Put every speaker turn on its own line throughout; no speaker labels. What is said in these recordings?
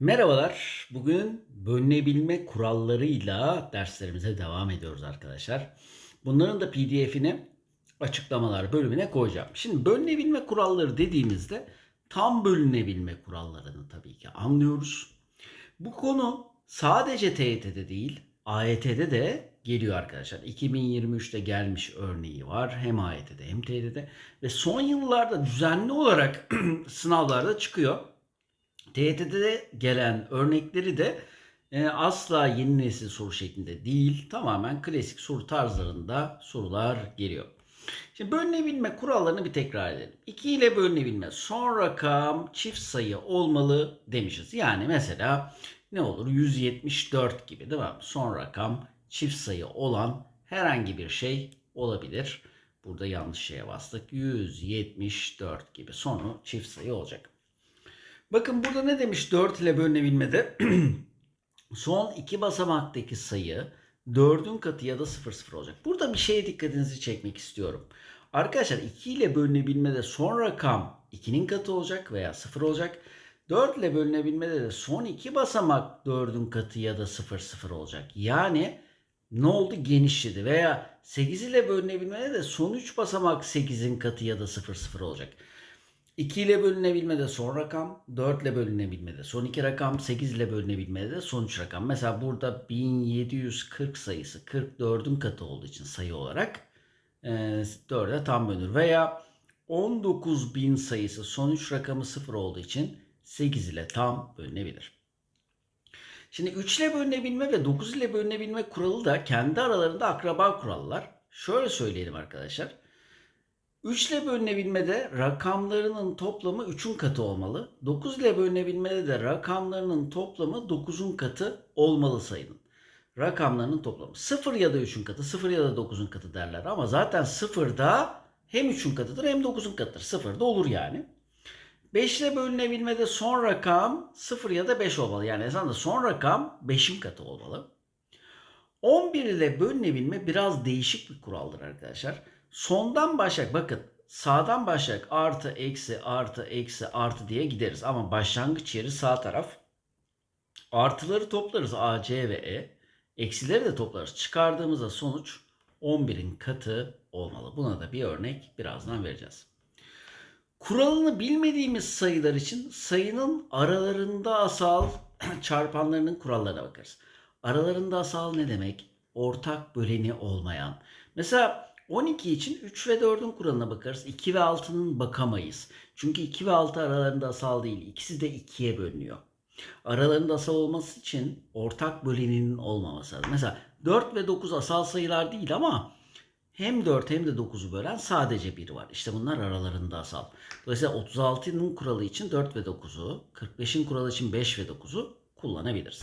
Merhabalar. Bugün bölünebilme kurallarıyla derslerimize devam ediyoruz arkadaşlar. Bunların da PDF'ini açıklamalar bölümüne koyacağım. Şimdi bölünebilme kuralları dediğimizde tam bölünebilme kurallarını tabii ki anlıyoruz. Bu konu sadece TYT'de değil, AYT'de de geliyor arkadaşlar. 2023'te gelmiş örneği var. Hem AYT'de hem TYT'de ve son yıllarda düzenli olarak sınavlarda çıkıyor. TYT'de gelen örnekleri de e, asla yeni nesil soru şeklinde değil, tamamen klasik soru tarzlarında sorular geliyor. Şimdi bölünebilme kurallarını bir tekrar edelim. 2 ile bölünebilme son rakam çift sayı olmalı demişiz. Yani mesela ne olur 174 gibi değil mi? Son rakam çift sayı olan herhangi bir şey olabilir. Burada yanlış şeye bastık. 174 gibi sonu çift sayı olacak. Bakın burada ne demiş 4 ile bölünebilmede? Son iki basamaktaki sayı 4'ün katı ya da 0 0 olacak. Burada bir şeye dikkatinizi çekmek istiyorum. Arkadaşlar 2 ile bölünebilmede son rakam 2'nin katı olacak veya 0 olacak. 4 ile bölünebilmede de son iki basamak 4'ün katı ya da 0 0 olacak. Yani ne oldu? Genişledi. Veya 8 ile bölünebilmede de son 3 basamak 8'in katı ya da 0 0 olacak. 2 ile bölünebilmede son rakam, 4 ile bölünebilmede son 2 rakam, 8 ile bölünebilmede de son 3 rakam. Mesela burada 1740 sayısı 44'ün katı olduğu için sayı olarak e, 4'e tam bölünür. Veya 19.000 sayısı son 3 rakamı 0 olduğu için 8 ile tam bölünebilir. Şimdi 3 ile bölünebilme ve 9 ile bölünebilme kuralı da kendi aralarında akraba kurallar. Şöyle söyleyelim arkadaşlar. 3 ile bölünebilmede rakamlarının toplamı 3'ün katı olmalı. 9 ile bölünebilmede de rakamlarının toplamı 9'un katı olmalı sayının. Rakamlarının toplamı 0 ya da 3'ün katı, 0 ya da 9'un katı derler ama zaten 0 da hem 3'ün katıdır hem 9'un katıdır. 0 da olur yani. 5 ile bölünebilmede son rakam 0 ya da 5 olmalı. Yani esasında son rakam 5'in katı olmalı. 11 ile bölünebilme biraz değişik bir kuraldır arkadaşlar. Sondan başlayak bakın sağdan başlayak artı eksi artı eksi artı diye gideriz. Ama başlangıç yeri sağ taraf. Artıları toplarız A, C ve E. Eksileri de toplarız. Çıkardığımızda sonuç 11'in katı olmalı. Buna da bir örnek birazdan vereceğiz. Kuralını bilmediğimiz sayılar için sayının aralarında asal çarpanlarının kurallarına bakarız. Aralarında asal ne demek? Ortak böleni olmayan. Mesela 12 için 3 ve 4'ün kuralına bakarız. 2 ve 6'nın bakamayız. Çünkü 2 ve 6 aralarında asal değil. İkisi de 2'ye bölünüyor. Aralarında asal olması için ortak böleninin olmaması lazım. Mesela 4 ve 9 asal sayılar değil ama hem 4 hem de 9'u bölen sadece 1 var. İşte bunlar aralarında asal. Dolayısıyla 36'nın kuralı için 4 ve 9'u, 45'in kuralı için 5 ve 9'u kullanabiliriz.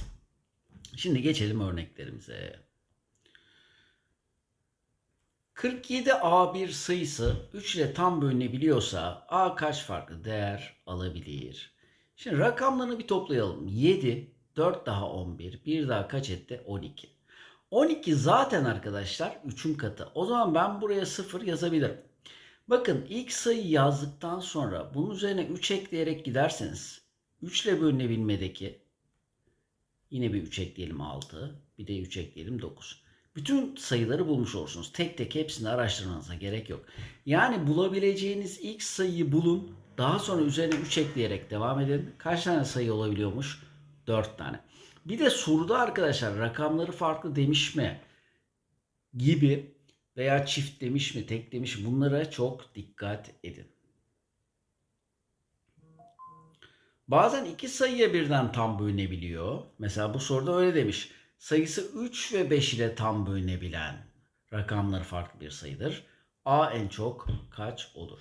Şimdi geçelim örneklerimize. 47A1 sayısı 3 ile tam bölünebiliyorsa A kaç farklı değer alabilir? Şimdi rakamlarını bir toplayalım. 7, 4 daha 11, 1 daha kaç etti? 12. 12 zaten arkadaşlar 3'ün katı. O zaman ben buraya 0 yazabilirim. Bakın ilk sayı yazdıktan sonra bunun üzerine 3 ekleyerek giderseniz 3 ile bölünebilmedeki yine bir 3 ekleyelim 6, bir de 3 ekleyelim 9. Bütün sayıları bulmuş olursunuz. Tek tek hepsini araştırmanıza gerek yok. Yani bulabileceğiniz ilk sayıyı bulun. Daha sonra üzerine 3 ekleyerek devam edin. Kaç tane sayı olabiliyormuş? 4 tane. Bir de soruda arkadaşlar rakamları farklı demiş mi? Gibi veya çift demiş mi, tek demiş mi? Bunlara çok dikkat edin. Bazen iki sayıya birden tam bölünebiliyor. Mesela bu soruda öyle demiş. Sayısı 3 ve 5 ile tam bölünebilen rakamlar farklı bir sayıdır. A en çok kaç olur?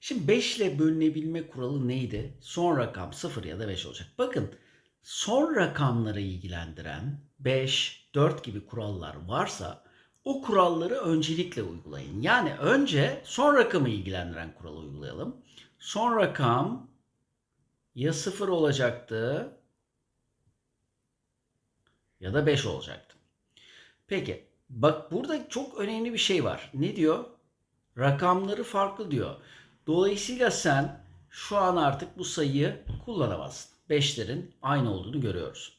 Şimdi 5 ile bölünebilme kuralı neydi? Son rakam 0 ya da 5 olacak. Bakın son rakamları ilgilendiren 5, 4 gibi kurallar varsa o kuralları öncelikle uygulayın. Yani önce son rakamı ilgilendiren kuralı uygulayalım. Son rakam ya 0 olacaktı ya da 5 olacaktı. Peki bak burada çok önemli bir şey var. Ne diyor? Rakamları farklı diyor. Dolayısıyla sen şu an artık bu sayıyı kullanamazsın. 5'lerin aynı olduğunu görüyoruz.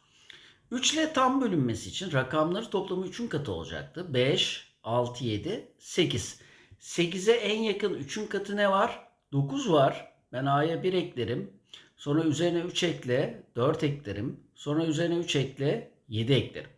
3 ile tam bölünmesi için rakamları toplamı 3'ün katı olacaktı. 5, 6, 7, 8. 8'e en yakın 3'ün katı ne var? 9 var. Ben A'ya 1 eklerim. Sonra üzerine 3 ekle, 4 eklerim. Sonra üzerine 3 ekle, 7 eklerim.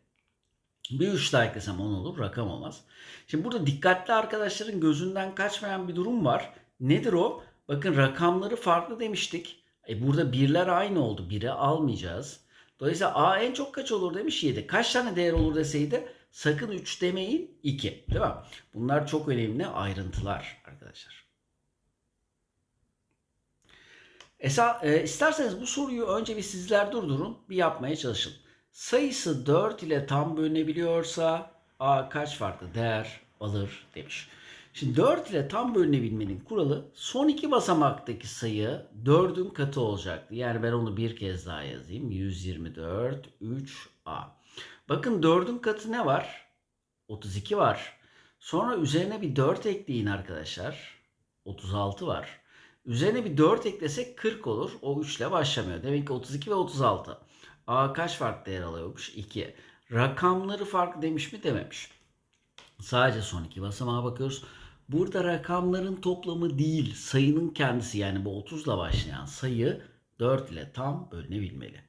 Bir 3 daha eklesem 10 olur, rakam olmaz. Şimdi burada dikkatli arkadaşların gözünden kaçmayan bir durum var. Nedir o? Bakın rakamları farklı demiştik. E burada birler aynı oldu. 1'e almayacağız. Dolayısıyla A en çok kaç olur demiş 7. Kaç tane değer olur deseydi sakın 3 demeyin 2. Değil mi? Bunlar çok önemli ayrıntılar arkadaşlar. Esa, e, isterseniz bu soruyu önce bir sizler durdurun, bir yapmaya çalışın. Sayısı 4 ile tam bölünebiliyorsa A kaç farklı değer alır demiş. Şimdi 4 ile tam bölünebilmenin kuralı son iki basamaktaki sayı 4'ün katı olacaktı. Yani ben onu bir kez daha yazayım. 124 3A. Bakın 4'ün katı ne var? 32 var. Sonra üzerine bir 4 ekleyin arkadaşlar. 36 var. Üzerine bir 4 eklesek 40 olur. O 3 ile başlamıyor. Demek ki 32 ve 36. A kaç farklı değer alıyormuş? 2. Rakamları farklı demiş mi? Dememiş. Sadece son iki basamağa bakıyoruz. Burada rakamların toplamı değil, sayının kendisi yani bu 30 ile başlayan sayı 4 ile tam bölünebilmeli.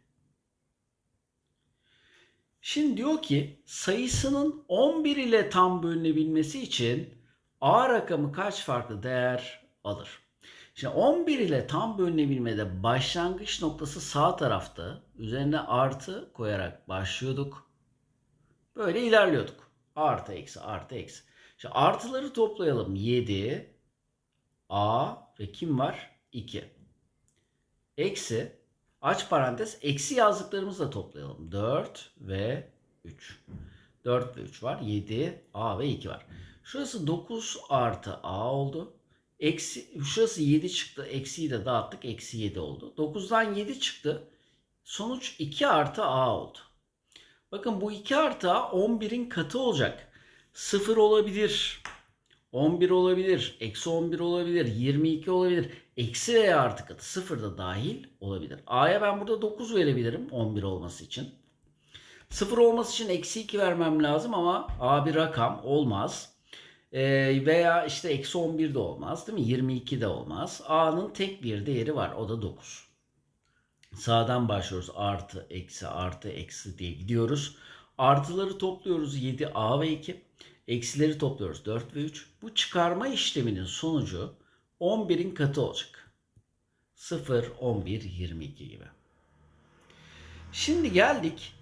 Şimdi diyor ki sayısının 11 ile tam bölünebilmesi için A rakamı kaç farklı değer alır? Şimdi 11 ile tam bölünebilmede başlangıç noktası sağ tarafta. Üzerine artı koyarak başlıyorduk. Böyle ilerliyorduk. Artı eksi artı eksi. Şimdi artıları toplayalım. 7 A ve kim var? 2. Eksi aç parantez eksi yazdıklarımızı da toplayalım. 4 ve 3. 4 ve 3 var. 7 A ve 2 var. Şurası 9 artı A oldu. Eksi, şurası 7 çıktı. Eksiyi de dağıttık. Eksi 7 oldu. 9'dan 7 çıktı. Sonuç 2 artı A oldu. Bakın bu 2 artı A 11'in katı olacak. 0 olabilir. 11 olabilir. Eksi 11 olabilir. 22 olabilir. Eksi veya artı katı 0 da dahil olabilir. A'ya ben burada 9 verebilirim 11 olması için. 0 olması için eksi 2 vermem lazım ama A bir rakam olmaz. Ee, veya işte eksi 11 de olmaz değil mi? 22 de olmaz. A'nın tek bir değeri var o da 9. Sağdan başlıyoruz artı eksi artı eksi diye gidiyoruz. Artıları topluyoruz 7A ve 2. Eksileri topluyoruz 4 ve 3. Bu çıkarma işleminin sonucu 11'in katı olacak. 0, 11, 22 gibi. Şimdi geldik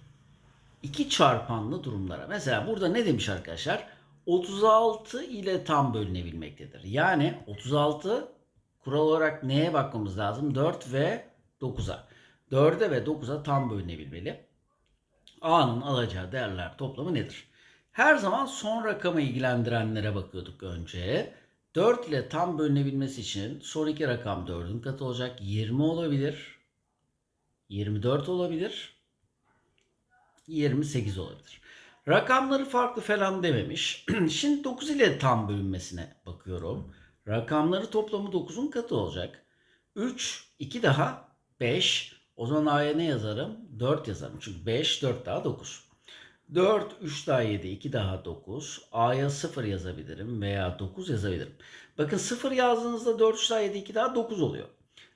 iki çarpanlı durumlara. Mesela burada ne demiş arkadaşlar? 36 ile tam bölünebilmektedir. Yani 36 kural olarak neye bakmamız lazım? 4 ve 9'a. 4'e ve 9'a tam bölünebilmeli. A'nın alacağı değerler toplamı nedir? Her zaman son rakamı ilgilendirenlere bakıyorduk önce. 4 ile tam bölünebilmesi için son iki rakam 4'ün katı olacak. 20 olabilir. 24 olabilir. 28 olabilir. Rakamları farklı falan dememiş. Şimdi 9 ile tam bölünmesine bakıyorum. Rakamları toplamı 9'un katı olacak. 3, 2 daha 5. O zaman A'ya ne yazarım? 4 yazarım. Çünkü 5, 4 daha 9. 4, 3 daha 7, 2 daha 9. A'ya 0 yazabilirim veya 9 yazabilirim. Bakın 0 yazdığınızda 4, 3 daha 7, 2 daha 9 oluyor.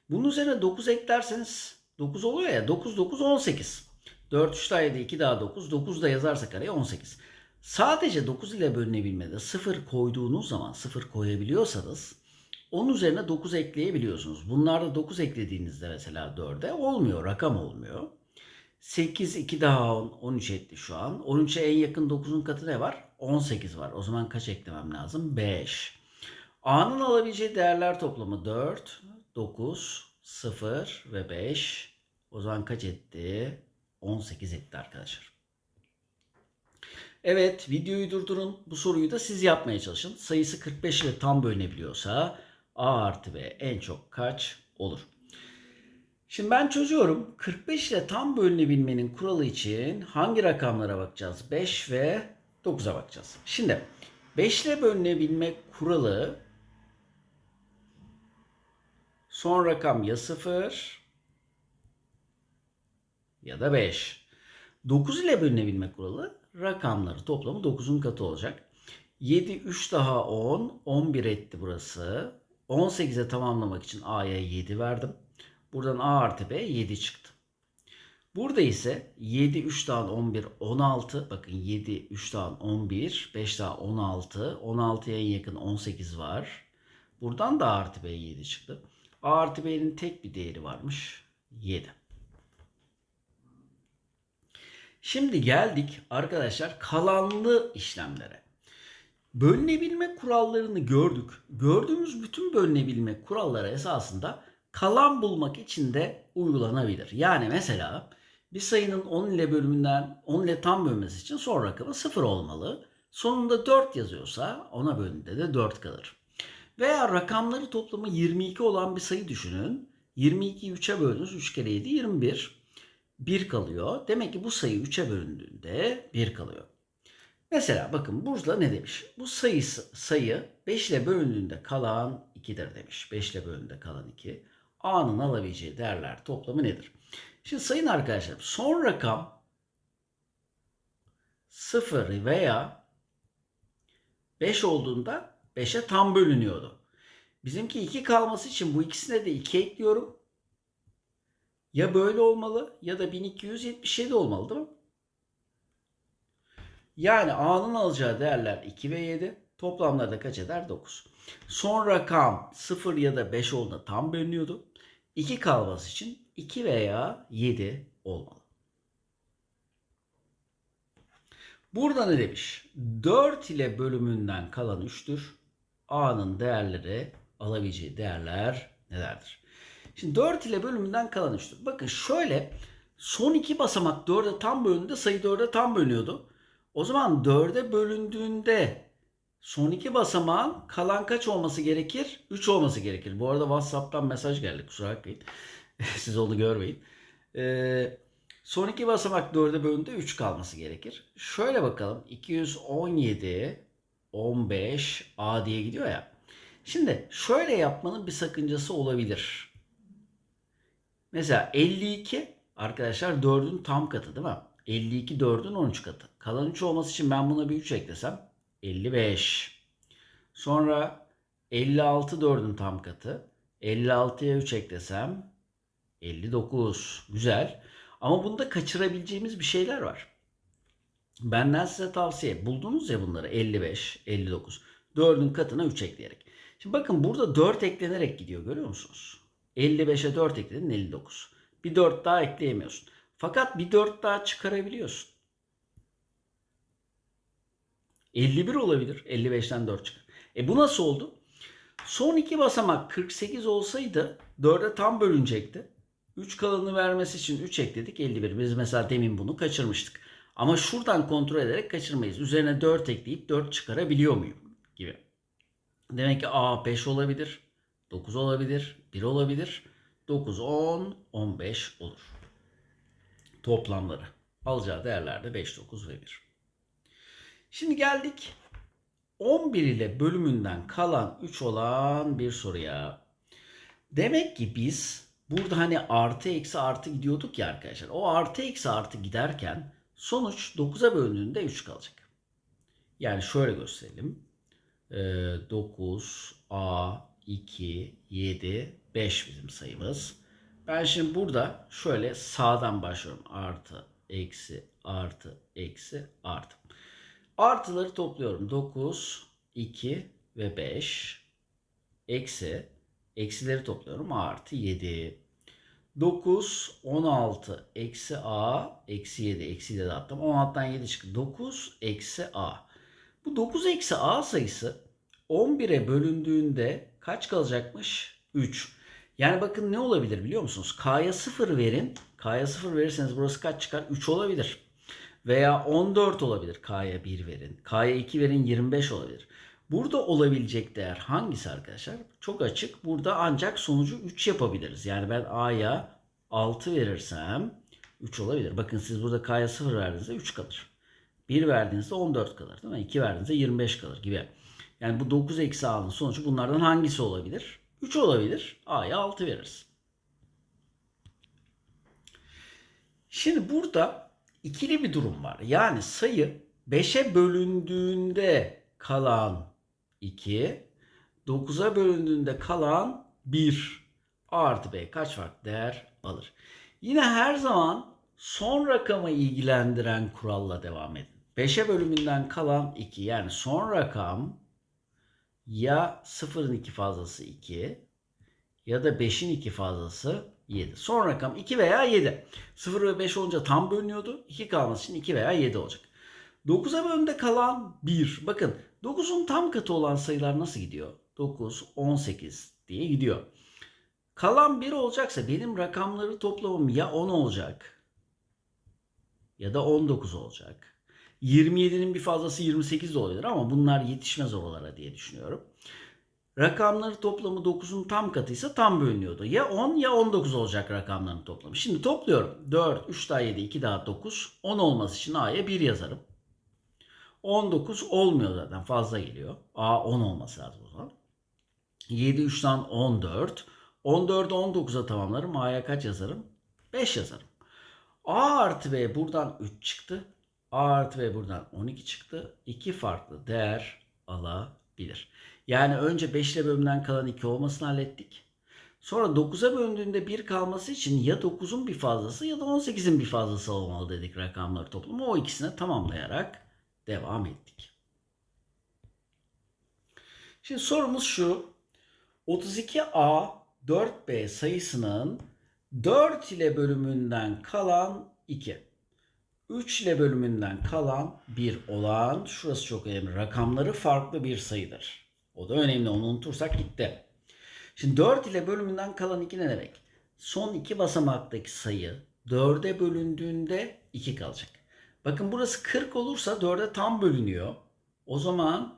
Bunun üzerine 9 eklerseniz 9 oluyor ya. 9, 9, 18. 4, 3 daha 7, 2 daha 9. 9 da yazarsak araya 18. Sadece 9 ile bölünebilmede 0 koyduğunuz zaman 0 koyabiliyorsanız onun üzerine 9 ekleyebiliyorsunuz. Bunlarda 9 eklediğinizde mesela 4'e olmuyor. Rakam olmuyor. 8, 2 daha 10, 13 etti şu an. 13'e en yakın 9'un katı ne var? 18 var. O zaman kaç eklemem lazım? 5. A'nın alabileceği değerler toplamı 4, 9, 0 ve 5. O zaman kaç etti? 18 etti arkadaşlar. Evet videoyu durdurun. Bu soruyu da siz yapmaya çalışın. Sayısı 45 ile tam bölünebiliyorsa A artı B en çok kaç olur? Şimdi ben çözüyorum. 45 ile tam bölünebilmenin kuralı için hangi rakamlara bakacağız? 5 ve 9'a bakacağız. Şimdi 5 ile bölünebilme kuralı son rakam ya 0 ya da 5. 9 ile bölünebilme kuralı rakamları toplamı 9'un katı olacak. 7, 3 daha 10, 11 etti burası. 18'e tamamlamak için A'ya 7 verdim. Buradan A artı B 7 çıktı. Burada ise 7, 3 daha 11, 16. Bakın 7, 3 daha 11, 5 daha 16. 16'ya en yakın 18 var. Buradan da A artı B 7 çıktı. A artı B'nin tek bir değeri varmış. 7. Şimdi geldik arkadaşlar kalanlı işlemlere. Bölünebilme kurallarını gördük. Gördüğümüz bütün bölünebilme kuralları esasında kalan bulmak için de uygulanabilir. Yani mesela bir sayının 10 ile bölümünden 10 ile tam bölmesi için son rakamı 0 olmalı. Sonunda 4 yazıyorsa ona bölümünde de 4 kalır. Veya rakamları toplamı 22 olan bir sayı düşünün. 22'yi 3'e böldünüz. 3 kere 7 21. 1 kalıyor. Demek ki bu sayı 3'e bölündüğünde 1 kalıyor. Mesela bakın burada ne demiş? Bu sayısı, sayı 5 ile bölündüğünde kalan 2'dir demiş. 5 ile bölündüğünde kalan 2. A'nın alabileceği değerler toplamı nedir? Şimdi sayın arkadaşlar son rakam 0 veya 5 olduğunda 5'e tam bölünüyordu. Bizimki 2 kalması için bu ikisine de 2 ekliyorum. Ya böyle olmalı ya da 1277 olmalı değil mi? Yani A'nın alacağı değerler 2 ve 7. Toplamlarda kaç eder? 9. Son rakam 0 ya da 5 olduğunda tam bölünüyordu. 2 kalması için 2 veya 7 olmalı. Burada ne demiş? 4 ile bölümünden kalan 3'tür. A'nın değerleri alabileceği değerler nelerdir? Şimdi 4 ile bölümünden kalan 3'tür. Bakın şöyle son iki basamak 4'e tam bölündüğünde sayı 4'e tam bölünüyordu. O zaman 4'e bölündüğünde son iki basamağın kalan kaç olması gerekir? 3 olması gerekir. Bu arada WhatsApp'tan mesaj geldi kusura bakmayın. Siz onu görmeyin. Ee, son iki basamak 4'e bölündüğünde 3 kalması gerekir. Şöyle bakalım. 217, 15, A diye gidiyor ya. Şimdi şöyle yapmanın bir sakıncası olabilir. Mesela 52 arkadaşlar 4'ün tam katı değil mi? 52 4'ün 13 katı. Kalan 3 olması için ben buna bir 3 eklesem 55. Sonra 56 4'ün tam katı. 56'ya 3 eklesem 59. Güzel. Ama bunda kaçırabileceğimiz bir şeyler var. Benden size tavsiye. Buldunuz ya bunları 55, 59. 4'ün katına 3 ekleyerek. Şimdi bakın burada 4 eklenerek gidiyor görüyor musunuz? 55'e 4 ekledin 59. Bir 4 daha ekleyemiyorsun. Fakat bir 4 daha çıkarabiliyorsun. 51 olabilir. 55'ten 4 çıkar. E bu nasıl oldu? Son iki basamak 48 olsaydı 4'e tam bölünecekti. 3 kalanı vermesi için 3 ekledik 51. Biz mesela demin bunu kaçırmıştık. Ama şuradan kontrol ederek kaçırmayız. Üzerine 4 ekleyip 4 çıkarabiliyor muyum? Gibi. Demek ki A 5 olabilir. 9 olabilir. 1 olabilir. 9, 10, 15 olur. Toplamları. Alacağı değerler de 5, 9 ve 1. Şimdi geldik 11 ile bölümünden kalan 3 olan bir soruya. Demek ki biz burada hani artı eksi artı gidiyorduk ya arkadaşlar. O artı eksi artı giderken sonuç 9'a bölündüğünde 3 kalacak. Yani şöyle gösterelim. 9, A, 2, 7, 5 bizim sayımız. Ben şimdi burada şöyle sağdan başlıyorum. Artı, eksi, artı, eksi, artı. Artıları topluyorum. 9, 2 ve 5. Eksi. Eksileri topluyorum. Artı 7. 9, 16, eksi A, eksi 7. Eksi 7 attım. 16'dan 7 çıktı. 9, eksi A. Bu 9 eksi A sayısı 11'e bölündüğünde kaç kalacakmış? 3. Yani bakın ne olabilir biliyor musunuz? K'ya 0 verin. K'ya 0 verirseniz burası kaç çıkar? 3 olabilir. Veya 14 olabilir. K'ya 1 verin. K'ya 2 verin 25 olabilir. Burada olabilecek değer hangisi arkadaşlar? Çok açık. Burada ancak sonucu 3 yapabiliriz. Yani ben A'ya 6 verirsem 3 olabilir. Bakın siz burada K'ya 0 verdiğinizde 3 kalır. 1 verdiğinizde 14 kalır. Değil mi? 2 verdiğinizde 25 kalır gibi. Yani bu 9 eksi A'nın sonucu bunlardan hangisi olabilir? 3 olabilir. A'ya 6 veririz. Şimdi burada ikili bir durum var. Yani sayı 5'e bölündüğünde kalan 2, 9'a bölündüğünde kalan 1 A artı B kaç farklı değer alır? Yine her zaman son rakamı ilgilendiren kuralla devam edin. 5'e bölümünden kalan 2 yani son rakam ya 0'ın 2 fazlası 2 ya da 5'in 2 fazlası 7. Son rakam 2 veya 7. 0 ve 5 olunca tam bölünüyordu. 2 kalması için 2 veya 7 olacak. 9'a bölümde kalan 1. Bakın 9'un tam katı olan sayılar nasıl gidiyor? 9, 18 diye gidiyor. Kalan 1 olacaksa benim rakamları toplamım ya 10 olacak ya da 19 olacak. 27'nin bir fazlası 28 de olabilir ama bunlar yetişmez oralara diye düşünüyorum. Rakamları toplamı 9'un tam katıysa tam bölünüyordu. Ya 10 ya 19 olacak rakamların toplamı. Şimdi topluyorum. 4, 3 daha 7, 2 daha 9. 10 olması için A'ya 1 yazarım. 19 olmuyor zaten fazla geliyor. A 10 olması lazım o zaman. 7 3'ten 14. 14'ü 19'a tamamlarım. A'ya kaç yazarım? 5 yazarım. A artı B buradan 3 çıktı. A artı B buradan 12 çıktı. İki farklı değer alabilir. Yani önce 5 ile bölümden kalan 2 olmasını hallettik. Sonra 9'a bölündüğünde 1 kalması için ya 9'un bir fazlası ya da 18'in bir fazlası olmalı dedik rakamları toplamı. O ikisine tamamlayarak devam ettik. Şimdi sorumuz şu. 32A 4B sayısının 4 ile bölümünden kalan 2. 3 ile bölümünden kalan 1 olan, şurası çok önemli, rakamları farklı bir sayıdır. O da önemli, onu unutursak gitti. Şimdi 4 ile bölümünden kalan 2 ne demek? Son iki basamaktaki sayı 4'e bölündüğünde 2 kalacak. Bakın burası 40 olursa 4'e tam bölünüyor. O zaman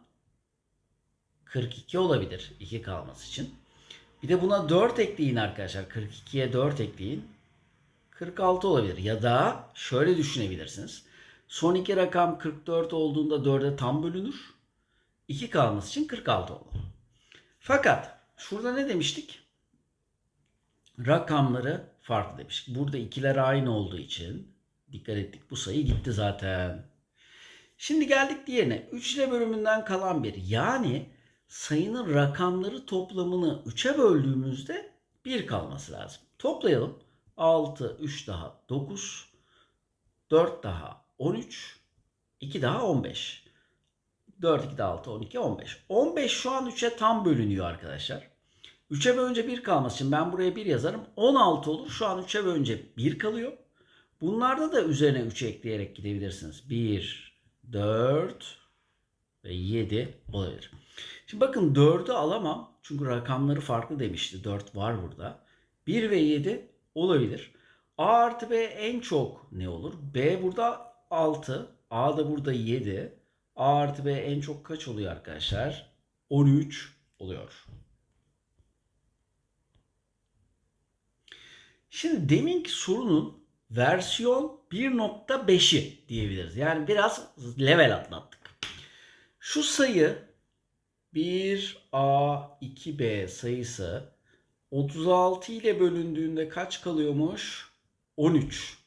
42 olabilir 2 kalması için. Bir de buna 4 ekleyin arkadaşlar. 42'ye 4 ekleyin. 46 olabilir. Ya da şöyle düşünebilirsiniz. Son iki rakam 44 olduğunda 4'e tam bölünür. 2 kalması için 46 olur. Fakat şurada ne demiştik? Rakamları farklı demiştik. Burada ikiler aynı olduğu için dikkat ettik. Bu sayı gitti zaten. Şimdi geldik diğerine. 3 ile bölümünden kalan bir. Yani sayının rakamları toplamını 3'e böldüğümüzde 1 kalması lazım. Toplayalım. 6, 3 daha 9, 4 daha 13, 2 daha 15. 4, 2 daha 6, 12, 15. 15 şu an 3'e tam bölünüyor arkadaşlar. 3'e bölünce 1 kalması için ben buraya 1 yazarım. 16 olur. Şu an 3'e bölünce 1 kalıyor. Bunlarda da üzerine 3 ekleyerek gidebilirsiniz. 1, 4 ve 7 olabilir. Şimdi bakın 4'ü alamam. Çünkü rakamları farklı demişti. 4 var burada. 1 ve 7 olabilir. A artı B en çok ne olur? B burada 6. A da burada 7. A artı B en çok kaç oluyor arkadaşlar? 13 oluyor. Şimdi deminki sorunun versiyon 1.5'i diyebiliriz. Yani biraz level atlattık. Şu sayı 1A 2B sayısı 36 ile bölündüğünde kaç kalıyormuş? 13.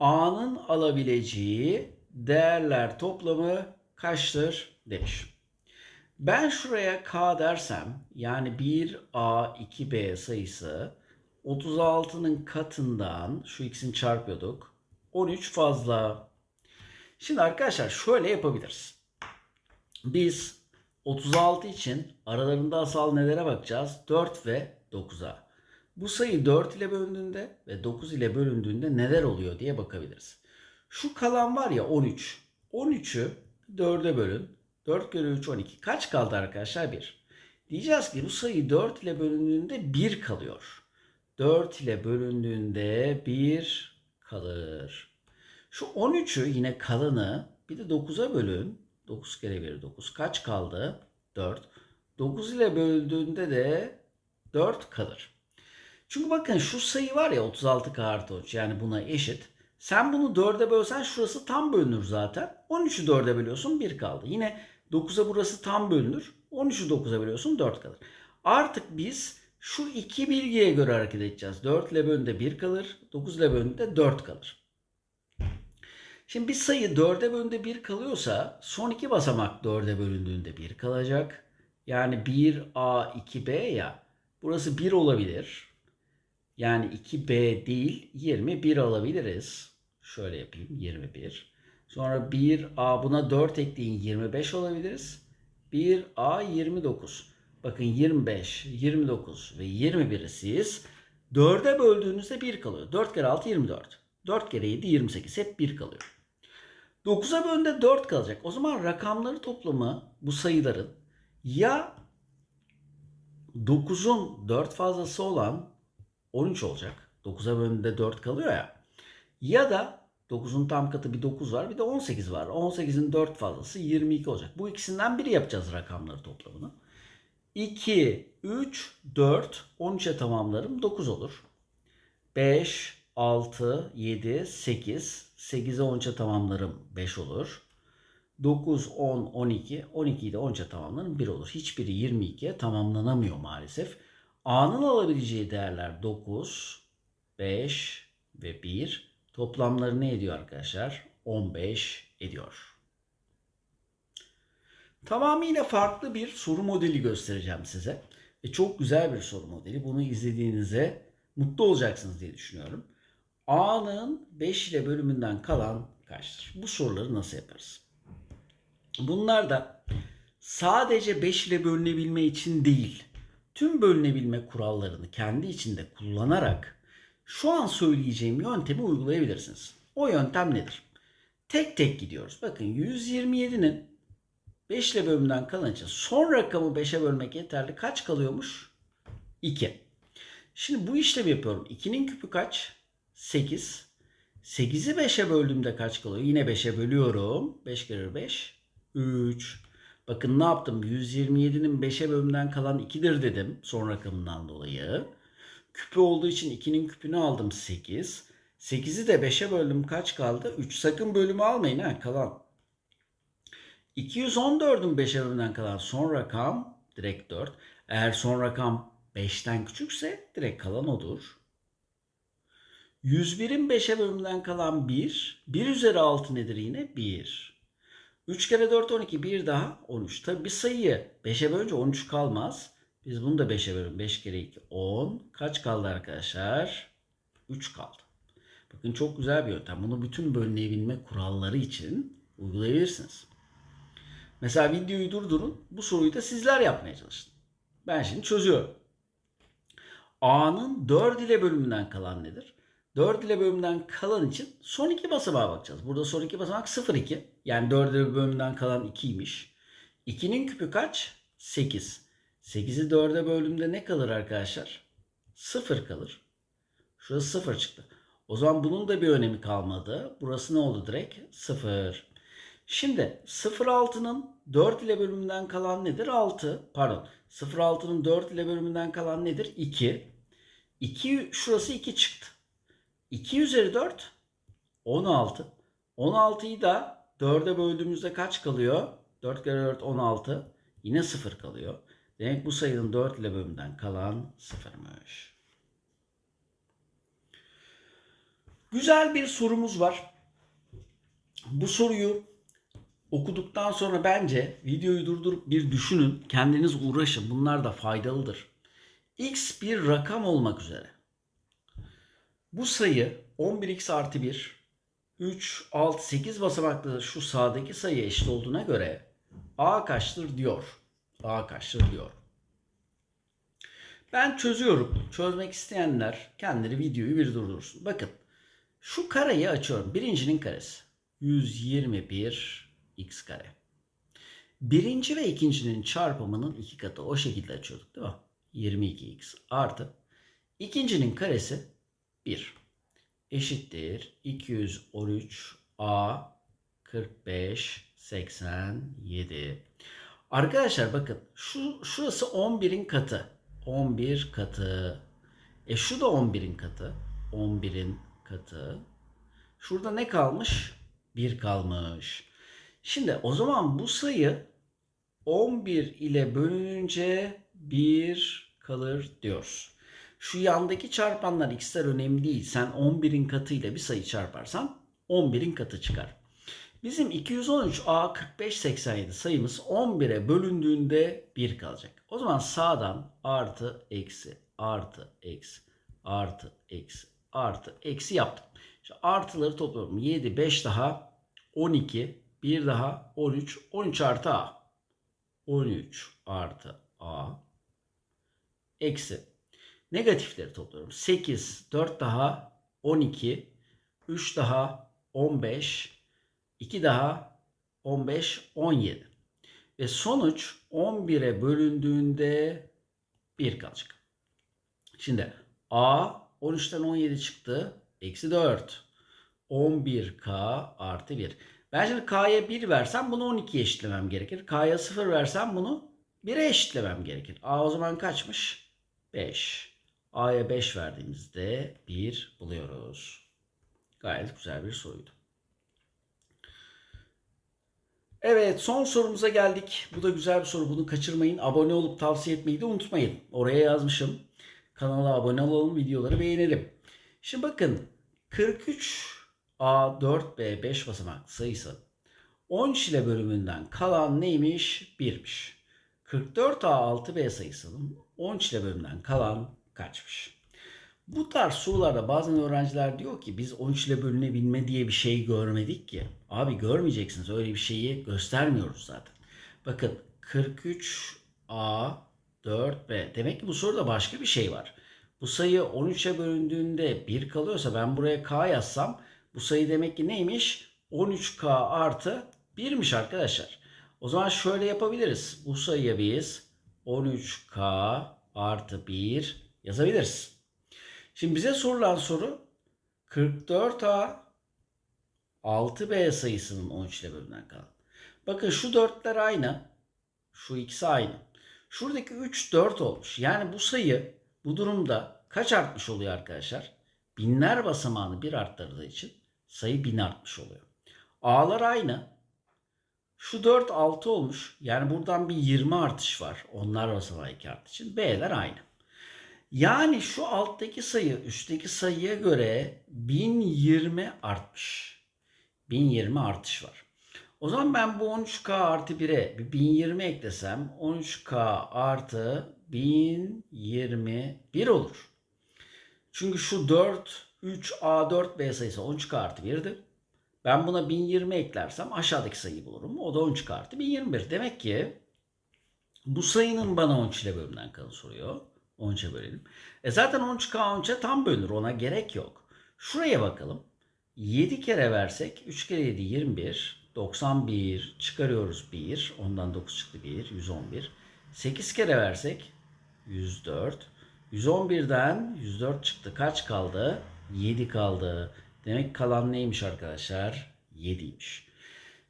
A'nın alabileceği değerler toplamı kaçtır demiş. Ben şuraya K dersem yani 1A 2B sayısı 36'nın katından şu ikisini çarpıyorduk. 13 fazla. Şimdi arkadaşlar şöyle yapabiliriz. Biz 36 için aralarında asal nelere bakacağız? 4 ve 9'a. Bu sayı 4 ile bölündüğünde ve 9 ile bölündüğünde neler oluyor diye bakabiliriz. Şu kalan var ya 13. 13'ü 4'e bölün. 4 kere 3 12. Kaç kaldı arkadaşlar? 1. Diyeceğiz ki bu sayı 4 ile bölündüğünde 1 kalıyor. 4 ile bölündüğünde 1 kalır. Şu 13'ü yine kalanı bir de 9'a bölün. 9 kere 1 9. Kaç kaldı? 4. 9 ile böldüğünde de 4 kalır. Çünkü bakın şu sayı var ya 36 artı 13 yani buna eşit. Sen bunu 4'e bölsen şurası tam bölünür zaten. 13'ü 4'e bölüyorsun 1 kaldı. Yine 9'a burası tam bölünür. 13'ü 9'a bölüyorsun 4 kalır. Artık biz şu iki bilgiye göre hareket edeceğiz. 4 ile bölündüğünde 1 kalır. 9 ile bölündüğünde 4 kalır. Şimdi bir sayı 4'e bölündüğünde 1 kalıyorsa son iki basamak 4'e bölündüğünde 1 kalacak. Yani 1A 2B ya. Burası 1 olabilir. Yani 2B değil 21 alabiliriz. Şöyle yapayım 21. Sonra 1A buna 4 ekleyin 25 olabiliriz. 1A 29. Bakın 25, 29 ve 21'i siz 4'e böldüğünüzde 1 kalıyor. 4 kere 6 24. 4 kere 7 28 hep 1 kalıyor. 9'a bölünde 4 kalacak. O zaman rakamları toplamı bu sayıların ya 9'un 4 fazlası olan 13 olacak. 9'a bölündüğünde 4 kalıyor ya. Ya da 9'un tam katı bir 9 var bir de 18 var. 18'in 4 fazlası 22 olacak. Bu ikisinden biri yapacağız rakamları toplamını. 2, 3, 4, 13'e tamamlarım 9 olur. 5, 6, 7, 8, 8'e 13'e tamamlarım 5 olur. 9, 10, 12, 12'yi de 13'e tamamlarım 1 olur. Hiçbiri 22'ye tamamlanamıyor maalesef. A'nın alabileceği değerler 9, 5 ve 1. Toplamları ne ediyor arkadaşlar? 15 ediyor. Tamamıyla farklı bir soru modeli göstereceğim size. Ve çok güzel bir soru modeli. Bunu izlediğinizde mutlu olacaksınız diye düşünüyorum. A'nın 5 ile bölümünden kalan kaçtır? Bu soruları nasıl yaparız? Bunlar da sadece 5 ile bölünebilme için değil, tüm bölünebilme kurallarını kendi içinde kullanarak şu an söyleyeceğim yöntemi uygulayabilirsiniz. O yöntem nedir? Tek tek gidiyoruz. Bakın 127'nin 5 ile bölümden kalan için son rakamı 5'e bölmek yeterli. Kaç kalıyormuş? 2. Şimdi bu işlemi yapıyorum. 2'nin küpü kaç? 8. 8'i 5'e böldüğümde kaç kalıyor? Yine 5'e bölüyorum. 5 kere 5. 3. Bakın ne yaptım? 127'nin 5'e bölümden kalan 2'dir dedim. Son rakamından dolayı. Küpü olduğu için 2'nin küpünü aldım 8. 8'i de 5'e böldüm kaç kaldı? 3. Sakın bölümü almayın ha kalan. 214'ün 5'e bölümden kalan son rakam direkt 4. Eğer son rakam 5'ten küçükse direkt kalan odur. 101'in 5'e bölümden kalan 1. 1 üzeri 6 nedir yine? 1. 3 kere 4 12 bir daha 13. Tabi bir sayıyı 5'e bölünce 13 kalmaz. Biz bunu da 5'e bölün. 5 kere 2 10. Kaç kaldı arkadaşlar? 3 kaldı. Bakın çok güzel bir yöntem. Bunu bütün bölünebilme kuralları için uygulayabilirsiniz. Mesela videoyu durdurun. Bu soruyu da sizler yapmaya çalışın. Ben şimdi çözüyorum. A'nın 4 ile bölümünden kalan nedir? 4 ile bölümünden kalan için son iki basamağa bakacağız. Burada son iki basamak 0 2. Yani 4 ile bölümünden kalan 2'ymiş. 2'nin küpü kaç? 8. 8'i 4'e böldüğümde ne kalır arkadaşlar? 0 kalır. Şurası 0 çıktı. O zaman bunun da bir önemi kalmadı. Burası ne oldu direkt? 0. Şimdi 0.6'nın 4 ile bölümünden kalan nedir? 6. Pardon. 0.6'nın 4 ile bölümünden kalan nedir? 2. 2 şurası 2 çıktı. 2 üzeri 4 16. 16'yı da 4'e böldüğümüzde kaç kalıyor? 4 kere 4 16. Yine 0 kalıyor. Demek bu sayının 4 ile bölümünden kalan 0'mış. Güzel bir sorumuz var. Bu soruyu okuduktan sonra bence videoyu durdurup bir düşünün. Kendiniz uğraşın. Bunlar da faydalıdır. X bir rakam olmak üzere. Bu sayı 11x artı 1, 3, 6, 8 basamaklı şu sağdaki sayı eşit olduğuna göre A kaçtır diyor. A kaçtır diyor. Ben çözüyorum. Çözmek isteyenler kendileri videoyu bir durdursun. Bakın şu kareyi açıyorum. Birincinin karesi. 121 x kare. Birinci ve ikincinin çarpımının iki katı. O şekilde açıyorduk değil mi? 22x artı. İkincinin karesi 1 eşittir 213 a 45 87. Arkadaşlar bakın şu şurası 11'in katı. 11 katı. E şu da 11'in katı. 11'in katı. Şurada ne kalmış? 1 kalmış. Şimdi o zaman bu sayı 11 ile bölününce 1 kalır diyoruz. Şu yandaki çarpanlar x'ler önemli değil. Sen 11'in katıyla bir sayı çarparsan 11'in katı çıkar. Bizim 213A4587 sayımız 11'e bölündüğünde 1 kalacak. O zaman sağdan artı eksi artı eksi artı eksi artı eksi yaptım. İşte artıları topluyorum. 7, 5 daha 12, 1 daha 13, 13 artı A. 13 artı A eksi. Negatifleri topluyorum. 8, 4 daha 12, 3 daha 15, 2 daha 15, 17. Ve sonuç 11'e bölündüğünde 1 kalacak. Şimdi A 13'ten 17 çıktı. Eksi 4. 11K artı 1. Ben şimdi K'ya 1 versem bunu 12'ye eşitlemem gerekir. K'ya 0 versem bunu 1'e eşitlemem gerekir. A o zaman kaçmış? 5. A'ya 5 verdiğimizde 1 buluyoruz. Gayet güzel bir soruydu. Evet son sorumuza geldik. Bu da güzel bir soru. Bunu kaçırmayın. Abone olup tavsiye etmeyi de unutmayın. Oraya yazmışım. Kanala abone olalım, videoları beğenelim. Şimdi bakın 43 A4B 5 basamak sayısı 13 ile bölümünden kalan neymiş? 1'miş. 44 A6B sayısının 13 ile bölümünden kalan kaçmış? Bu tarz sorularda bazen öğrenciler diyor ki biz 13 ile bölünebilme diye bir şey görmedik ki. Abi görmeyeceksiniz öyle bir şeyi göstermiyoruz zaten. Bakın 43 A 4B. Demek ki bu soruda başka bir şey var. Bu sayı 13'e bölündüğünde 1 kalıyorsa ben buraya K yazsam bu sayı demek ki neymiş? 13K artı 1'miş arkadaşlar. O zaman şöyle yapabiliriz. Bu sayıya biz 13K artı 1 yazabiliriz. Şimdi bize sorulan soru 44A 6B sayısının 13 ile bölümünden kalan. Bakın şu dörtler aynı. Şu ikisi aynı. Şuradaki 3 4 olmuş. Yani bu sayı bu durumda kaç artmış oluyor arkadaşlar? Binler basamağını bir arttırdığı için sayı bin artmış oluyor. A'lar aynı. Şu 4 6 olmuş. Yani buradan bir 20 artış var. Onlar basamağı 2 artış için. B'ler aynı. Yani şu alttaki sayı üstteki sayıya göre 1020 artmış. 1020 artış var. O zaman ben bu 13K artı 1'e bir 1020 eklesem 13K artı 1021 olur. Çünkü şu 4, 3, A4, B sayısı 13K artı 1'di. Ben buna 1020 eklersem aşağıdaki sayıyı bulurum. O da 13K artı 1021. Demek ki bu sayının bana 13 ile bölümden kalı soruyor. 13'e bölelim. E zaten 13K 13'e tam bölünür. Ona gerek yok. Şuraya bakalım. 7 kere versek 3 kere 7 21. 91 çıkarıyoruz 1. Ondan 9 çıktı 1. 111. 8 kere versek 104. 111'den 104 çıktı. Kaç kaldı? 7 kaldı. Demek kalan neymiş arkadaşlar? 7'ymiş.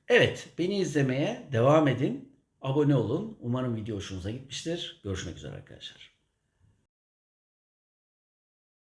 Evet beni izlemeye devam edin. Abone olun. Umarım video hoşunuza gitmiştir. Görüşmek üzere arkadaşlar.